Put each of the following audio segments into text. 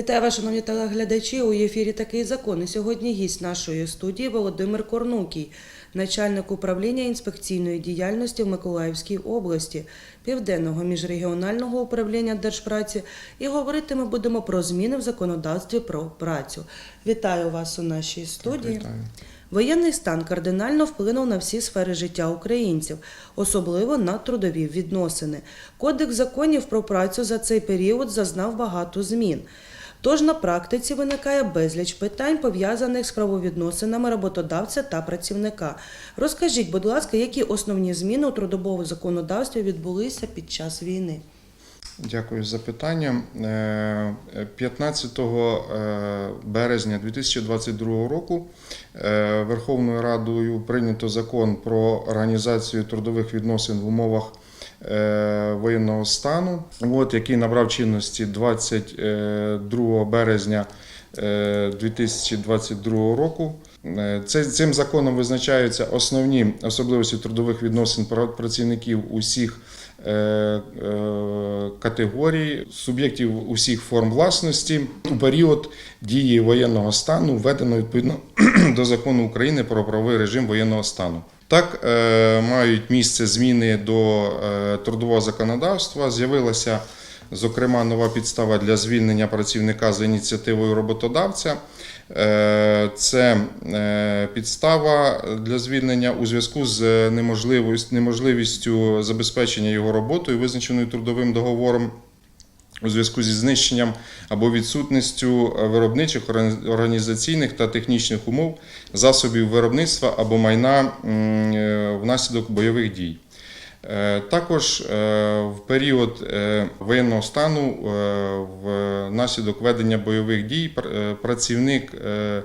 Вітаю вас, шановні телеглядачі. У ефірі такий закон. І сьогодні гість нашої студії Володимир Корнукій, начальник управління інспекційної діяльності в Миколаївській області, Південного міжрегіонального управління Держпраці. І говорити ми будемо про зміни в законодавстві про працю. Вітаю вас у нашій студії. Вітаю. Воєнний стан кардинально вплинув на всі сфери життя українців, особливо на трудові відносини. Кодекс законів про працю за цей період зазнав багато змін. Тож на практиці виникає безліч питань, пов'язаних з правовідносинами роботодавця та працівника. Розкажіть, будь ласка, які основні зміни у трудовому законодавстві відбулися під час війни? Дякую за питання. Е, 15 е, березня 2022 року е, Верховною Радою прийнято закон про організацію трудових відносин в умовах е, воєнного стану, от, який набрав чинності 22 березня е, 2022 року. Е, Це, цим законом визначаються основні особливості трудових відносин пра- працівників усіх е, е, категорій, суб'єктів усіх форм власності у період дії воєнного стану, введено відповідно до закону України про правовий режим воєнного стану. Так е, мають місце зміни до е, трудового законодавства. З'явилася зокрема нова підстава для звільнення працівника за ініціативою роботодавця. Е, Це підстава для звільнення у зв'язку з неможливістю забезпечення його роботою, визначеною трудовим договором. У зв'язку зі знищенням або відсутністю виробничих, організаційних та технічних умов, засобів виробництва або майна е, внаслідок бойових дій. Е, Також е, в період е, воєнного стану е, внаслідок ведення бойових дій е, працівник е,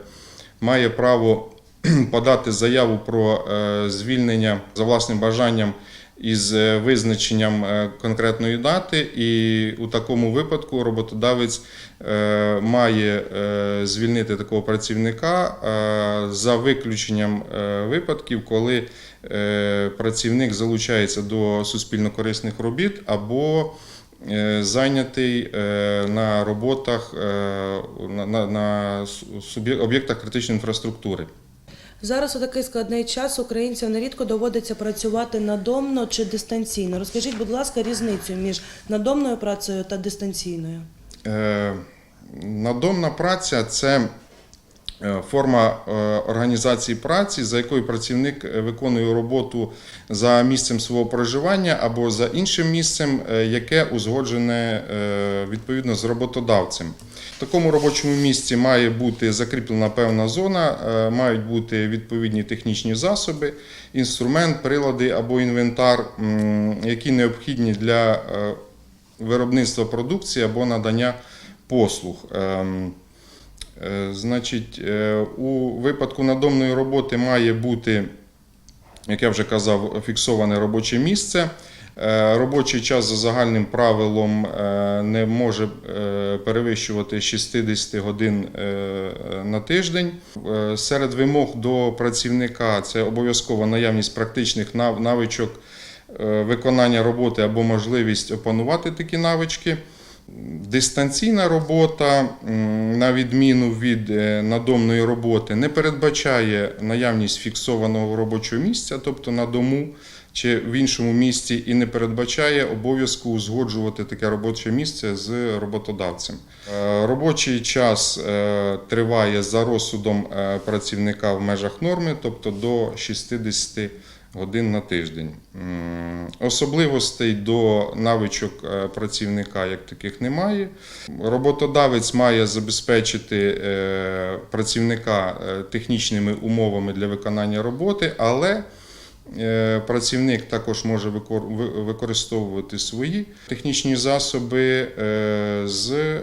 має право подати заяву про е, звільнення за власним бажанням із е, визначенням е, конкретної дати, і у такому випадку роботодавець е, має звільнити такого працівника за виключенням випадків, коли працівник залучається до суспільно-корисних робіт або зайнятий на роботах на, на, на об'єктах критичної інфраструктури. Зараз у такий складний час українцям нерідко доводиться працювати надомно чи дистанційно. Розкажіть, будь ласка, різницю між надомною працею та дистанційною. Е, Надомна праця це форма е, організації праці, за якою працівник е, виконує роботу за місцем свого проживання або за іншим місцем, е, яке узгоджене е, відповідно з роботодавцем. В такому робочому місці має бути закріплена певна зона, е, мають бути відповідні технічні засоби, інструмент, прилади або інвентар, які необхідні для е, виробництва продукції або надання послуг. Е, Значить, е, у випадку надомної роботи має бути, як я вже казав, фіксоване робоче місце. Е, Робочий час за загальним правилом не може перевищувати 60 годин на тиждень. Серед вимог до працівника це обов'язкова наявність практичних навичок виконання роботи або можливість опанувати такі навички. Дистанційна робота, на відміну від е, надомної роботи, не передбачає наявність фіксованого робочого місця, тобто на дому чи в іншому місці, і не передбачає обов'язку узгоджувати таке робоче місце з роботодавцем. Е, Робочий час е, триває за розсудом працівника в межах норми, тобто до 60 годин на тиждень. Особливостей до навичок е, працівника як таких немає. Роботодавець має забезпечити е, працівника е, технічними умовами для виконання роботи, але працівник також може використовувати свої технічні засоби з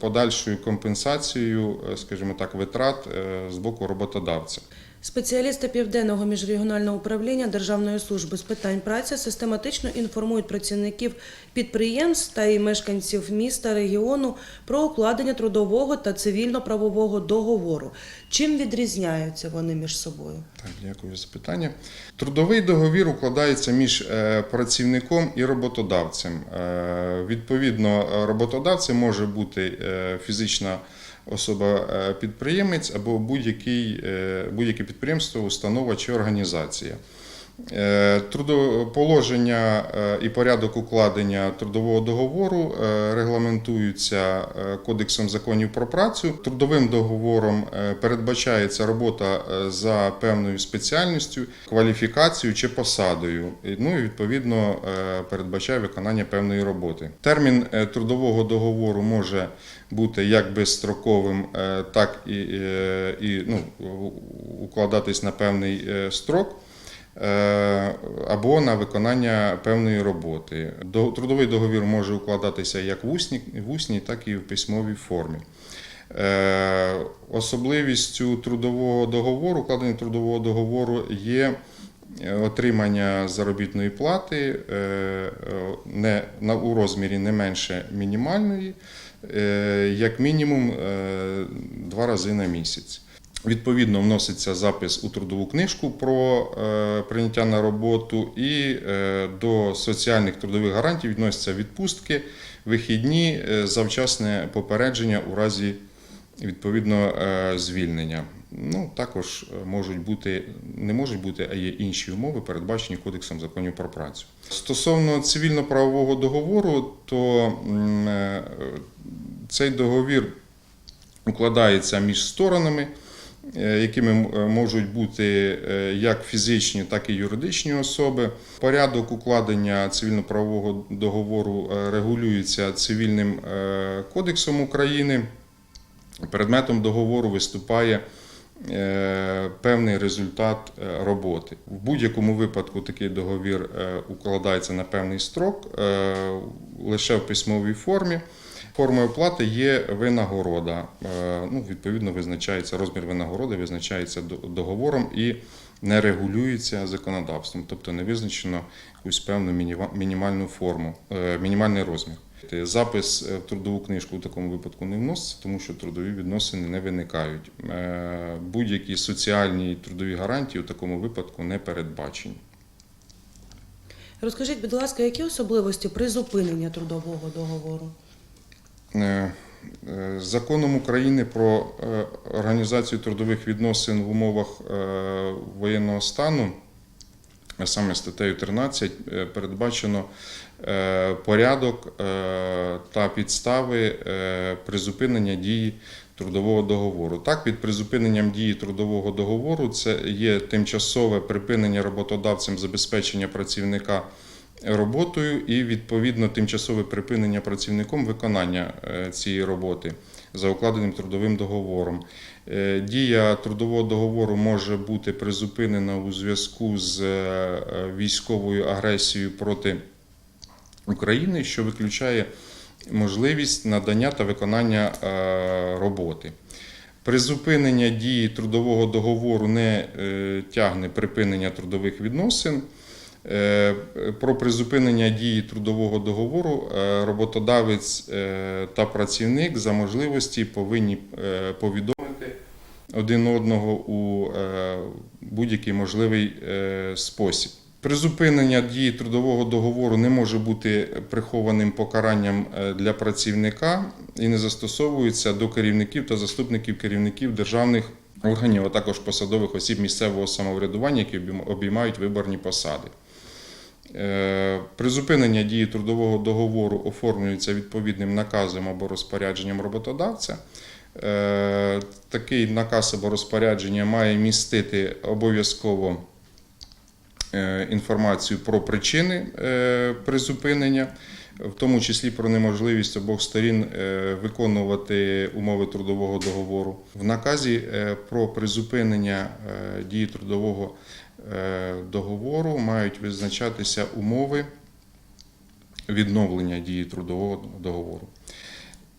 подальшою компенсацією, скажімо так, витрат з боку роботодавця. Спеціалісти Південного міжрегіонального управління Державної служби з питань праці систематично інформують працівників підприємств та і мешканців міста регіону про укладення трудового та цивільно-правового договору. Чим відрізняються вони між собою? Так, дякую за питання. Трудовий договір укладається між е, працівником і роботодавцем. Е, Відповідно, роботодавцем може бути е, фізична особа-підприємець або будь-який, е, будь-яке підприємство, установа чи організація. Е, Трудоположення е, і порядок укладення трудового договору е, регламентуються Кодексом законів про працю. Трудовим договором передбачається робота за певною спеціальністю, кваліфікацією чи посадою. Ну і відповідно передбачає виконання певної роботи. Термін трудового договору може бути як безстроковим, так і, і ну, укладатись на певний строк або на виконання певної роботи. Трудовий договір може укладатися як в усній, в усній, так і в письмовій формі. Е, Особливістю трудового договору, укладення трудового договору є е, отримання заробітної плати е, е, не, у розмірі не менше мінімальної, е, як мінімум е, два рази на місяць. Відповідно, вноситься запис у трудову книжку про е, прийняття на роботу, і е, до соціальних трудових гарантій відносяться відпустки, вихідні, е, завчасне попередження у разі відповідно звільнення. Ну, також можуть бути, не можуть бути, а є інші умови, передбачені Кодексом законів про працю. Стосовно цивільно-правового договору, то цей договір укладається між сторонами, якими можуть бути е, як фізичні, так і юридичні особи. Порядок укладення цивільно-правового договору е, регулюється цивільним е, кодексом України. Предметом договору виступає е, певний результат е, роботи. В будь-якому випадку такий договір е, укладається на певний строк е, лише в письмовій формі. Формою оплати є винагорода. Е, Ну, відповідно, визначається розмір винагороди, визначається договором і не регулюється законодавством, тобто не визначено якусь певну мінімальну форму, е, мінімальний розмір. Запис е, в трудову книжку в такому випадку не вноситься, тому що трудові відносини не виникають. Будь-які соціальні трудові гарантії у такому випадку не передбачені. Розкажіть, будь ласка, які особливості призупинення трудового договору? Е, е, Законом України про е, організацію трудових відносин в умовах воєнного стану, саме статтею 13, е, передбачено порядок та підстави призупинення дії трудового договору. Так, під призупиненням дії трудового договору це є тимчасове припинення роботодавцем забезпечення працівника роботою і відповідно тимчасове припинення працівником виконання е, цієї роботи за укладеним трудовим договором. Е, Дія трудового договору може бути призупинена у зв'язку з е, військовою агресією проти України, що виключає можливість надання та виконання роботи. Призупинення дії трудового договору не тягне припинення трудових відносин. Е, Про призупинення дії трудового договору е, роботодавець е, та працівник за можливості повинні повідомити один одного у будь-який можливий спосіб. Призупинення дії трудового договору не може бути прихованим покаранням для працівника і не застосовується до керівників та заступників керівників державних органів, а також посадових осіб місцевого самоврядування, які обіймають виборні посади. Е, Призупинення дії трудового договору оформлюється відповідним наказом або розпорядженням роботодавця. Е, Такий наказ або розпорядження має містити обов'язково е, інформацію про причини призупинення, в тому числі про неможливість обох сторін виконувати умови трудового договору. В наказі про призупинення дії трудового договору мають визначатися умови відновлення дії трудового договору.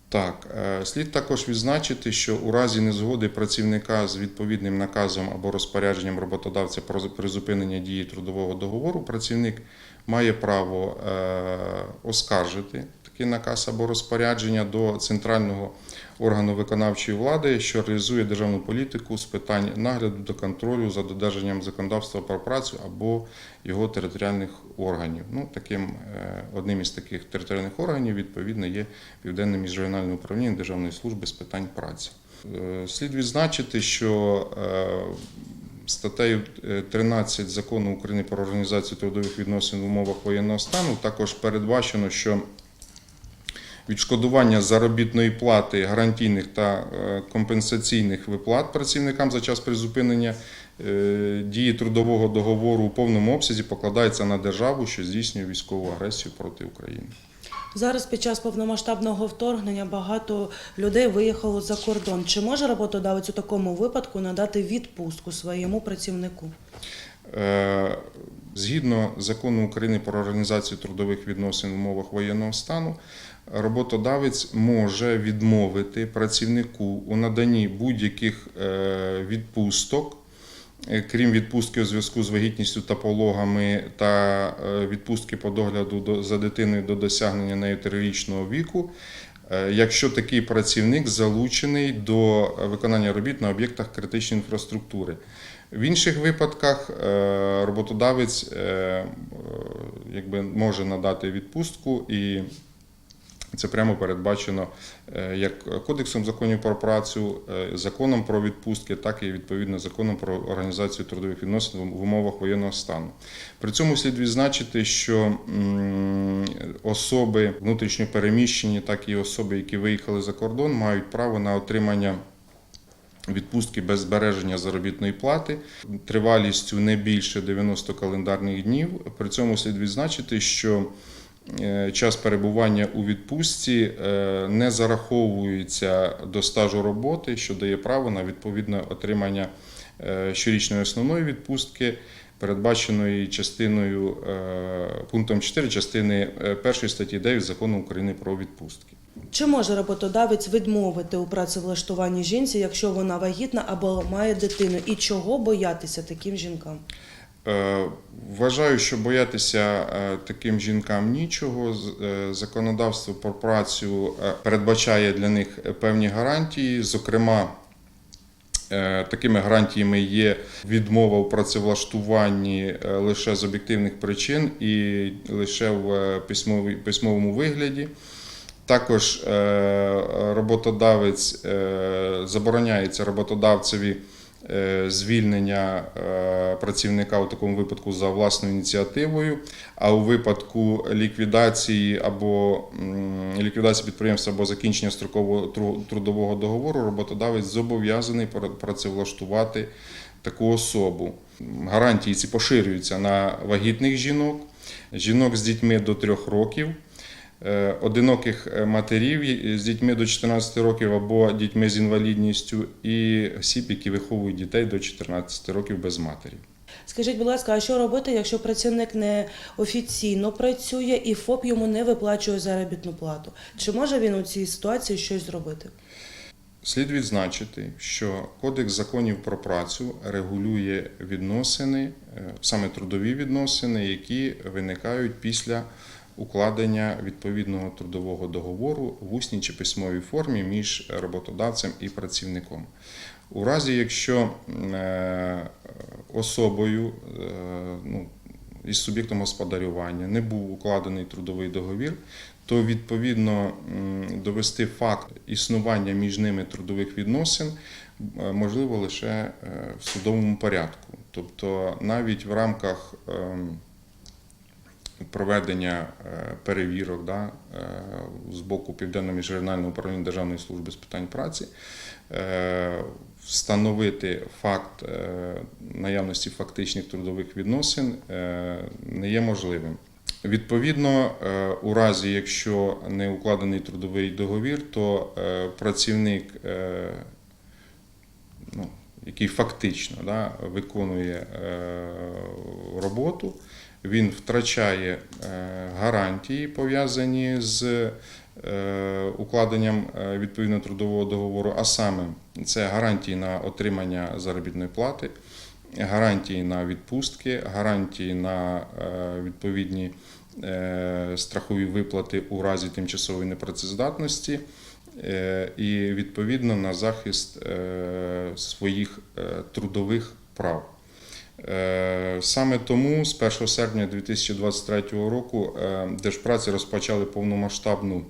Так, е, слід також відзначити, що у разі незгоди працівника з відповідним наказом або розпорядженням роботодавця про призупинення дії трудового договору, працівник має право е, оскаржити такий наказ або розпорядження до центрального органу виконавчої влади, що реалізує державну політику з питань нагляду та контролю за додержанням законодавства про працю або його територіальних органів. Ну, таким е, одним із таких територіальних органів відповідно є Південне міжрегіональне управління Державної служби з питань праці. Е, Слід відзначити, що е, статтею е, 13 закону України про організацію трудових відносин в умовах воєнного стану також передбачено, що відшкодування заробітної плати, гарантійних та е, компенсаційних виплат працівникам за час призупинення е, дії трудового договору у повному обсязі покладається на державу, що здійснює військову агресію проти України. Зараз під час повномасштабного вторгнення багато людей виїхало за кордон. Чи може роботодавець у такому випадку надати відпустку своєму працівнику? Е, Згідно закону України про організацію трудових відносин в умовах воєнного стану, роботодавець може відмовити працівнику у наданні будь-яких е, відпусток, е, крім відпустки у зв'язку з вагітністю та пологами та е, відпустки по догляду за дитиною до досягнення нею трирічного віку, якщо такий працівник залучений до виконання робіт на об'єктах критичної інфраструктури. В інших випадках роботодавець якби може надати відпустку і це прямо передбачено е, як Кодексом законів про працю, е, законом про відпустки, так і відповідно законом про організацію трудових відносин в умовах воєнного стану. При цьому слід відзначити, що особи внутрішньо переміщені, так і особи, які виїхали за кордон, мають право на отримання. Відпустки без збереження заробітної плати тривалістю не більше 90 календарних днів. При цьому слід відзначити, що час перебування у відпустці е, не зараховується до стажу роботи, що дає право на відповідне отримання е, щорічної основної відпустки, передбаченої частиною е, пунктом 4 частини 1 статті 9 закону України про відпустки. Чи може роботодавець відмовити у працевлаштуванні жінці, якщо вона вагітна або має дитину? І чого боятися таким жінкам? Е, Вважаю, що боятися е, таким жінкам нічого. Е, Законодавство про працю передбачає для них певні гарантії. Зокрема, такими гарантіями є відмова у працевлаштуванні лише з об'єктивних причин і лише в письмовому вигляді. Також роботодавець забороняється роботодавцеві звільнення е, працівника у такому випадку за власною ініціативою, а у випадку ліквідації або ліквідації підприємства або закінчення строкового трудового договору роботодавець зобов'язаний працевлаштувати таку особу. Гарантії ці поширюються на вагітних жінок, жінок з дітьми до трьох років е, одиноких е, матерів з дітьми до 14 років або дітьми з інвалідністю, і осіб, які виховують дітей до 14 років без матері. Скажіть, будь ласка, а що робити, якщо працівник не офіційно працює і ФОП йому не виплачує заробітну плату? Чи може він у цій ситуації щось зробити? Слід відзначити, що Кодекс законів про працю регулює відносини, е, саме трудові відносини, які виникають після укладення відповідного трудового договору в усній чи письмовій формі між роботодавцем і працівником. У разі, якщо е, особою е, ну, із суб'єктом господарювання не був укладений трудовий договір, то відповідно довести факт існування між ними трудових відносин е, можливо лише в судовому порядку. Тобто навіть в рамках ем, проведення е, перевірок да, е, з боку Південного міжрегіонального управління Державної служби з питань праці е, встановити факт наявності фактичних трудових відносин не є можливим. Відповідно, у разі, якщо не укладений трудовий договір, то працівник, ну, який фактично да, виконує роботу, він втрачає е, гарантії, пов'язані з е, укладенням е, відповідно трудового договору, а саме це гарантії на отримання заробітної плати, гарантії на відпустки, гарантії на відповідні страхові виплати у разі тимчасової непрацездатності і відповідно на захист своїх трудових прав. Е, Саме тому з 1 серпня 2023 року е, Держпраці розпочали повномасштабну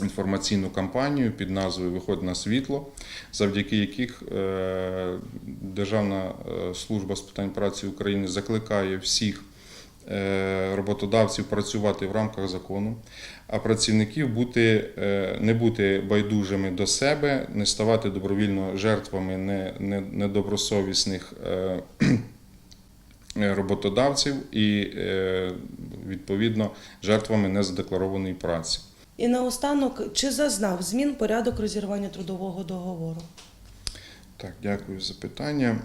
інформаційну кампанію під назвою Виходь на світло, завдяки яких е, Державна служба з питань праці України закликає всіх роботодавців працювати в рамках закону, а працівників бути, е, не бути байдужими до себе, не ставати добровільно жертвами не- не- недобросовісних е, роботодавців і е, відповідно жертвами незадекларованої праці. І наостанок, чи зазнав змін порядок розірвання трудового договору? Так, дякую за питання.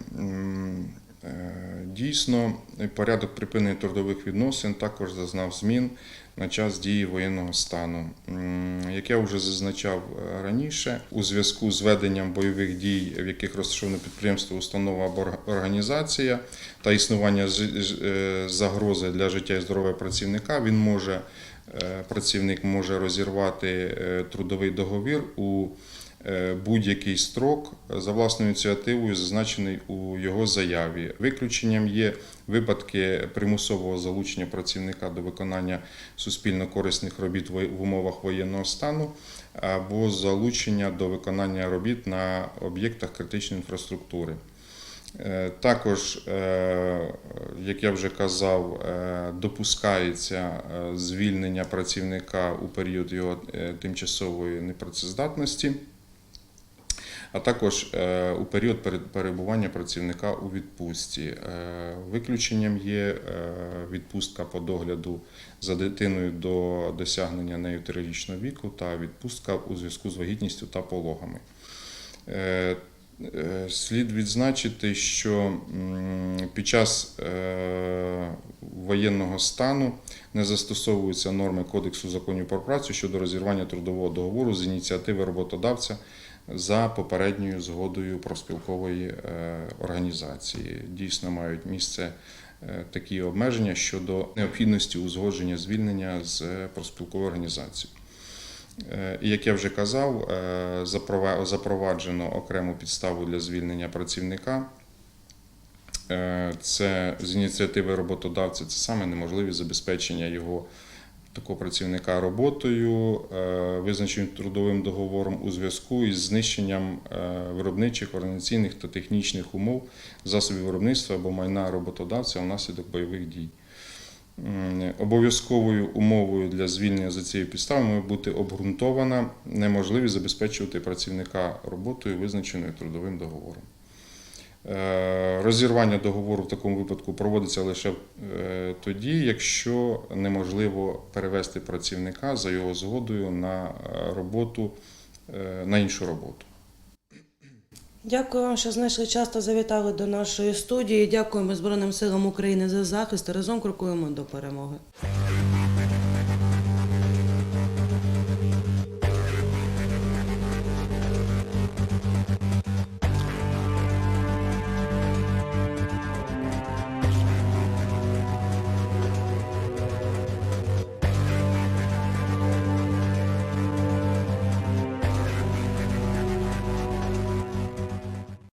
М, е, Дійсно, порядок припинення трудових відносин також зазнав змін на час дії воєнного стану. Як я вже зазначав е, раніше, у зв'язку з веденням бойових дій, в яких розташоване підприємство, установа або організація та існування е, загрози для життя і здоров'я працівника, він може працівник може розірвати трудовий договір у будь-який строк за власною ініціативою, зазначений у його заяві. Виключенням є випадки примусового залучення працівника до виконання суспільно корисних робіт в умовах воєнного стану або залучення до виконання робіт на об'єктах критичної інфраструктури. Е, Також, е, як я вже казав, е, допускається е, звільнення працівника у період його е, тимчасової непрацездатності, а також е, у період перебування працівника у відпустці. Е, Виключенням є е, відпустка по догляду за дитиною до досягнення нею трирічного віку та відпустка у зв'язку з вагітністю та пологами. Слід відзначити, що під час воєнного стану не застосовуються норми Кодексу законів про працю щодо розірвання трудового договору з ініціативи роботодавця за попередньою згодою профспілкової е, організації. Дійсно мають місце е, такі обмеження щодо необхідності узгодження звільнення з профспілковою організацією. Е, І як я вже казав, е, запроваджено окрему підставу для звільнення працівника. Е, Це з ініціативи роботодавця, це саме неможливість забезпечення його такого працівника роботою, е, визначеним трудовим договором у зв'язку із знищенням е, виробничих, організаційних та технічних умов засобів виробництва або майна роботодавця внаслідок бойових дій. Обов'язковою умовою для звільнення за цією підставою має бути обґрунтована неможливість забезпечувати працівника роботою, визначеною трудовим договором. Е, Розірвання договору в такому випадку проводиться лише е, тоді, якщо неможливо перевести працівника за його згодою на е, роботу на іншу роботу. Дякую вам, що знайшли час та завітали до нашої студії. Дякуємо Збройним силам України за захист. Разом крокуємо до перемоги.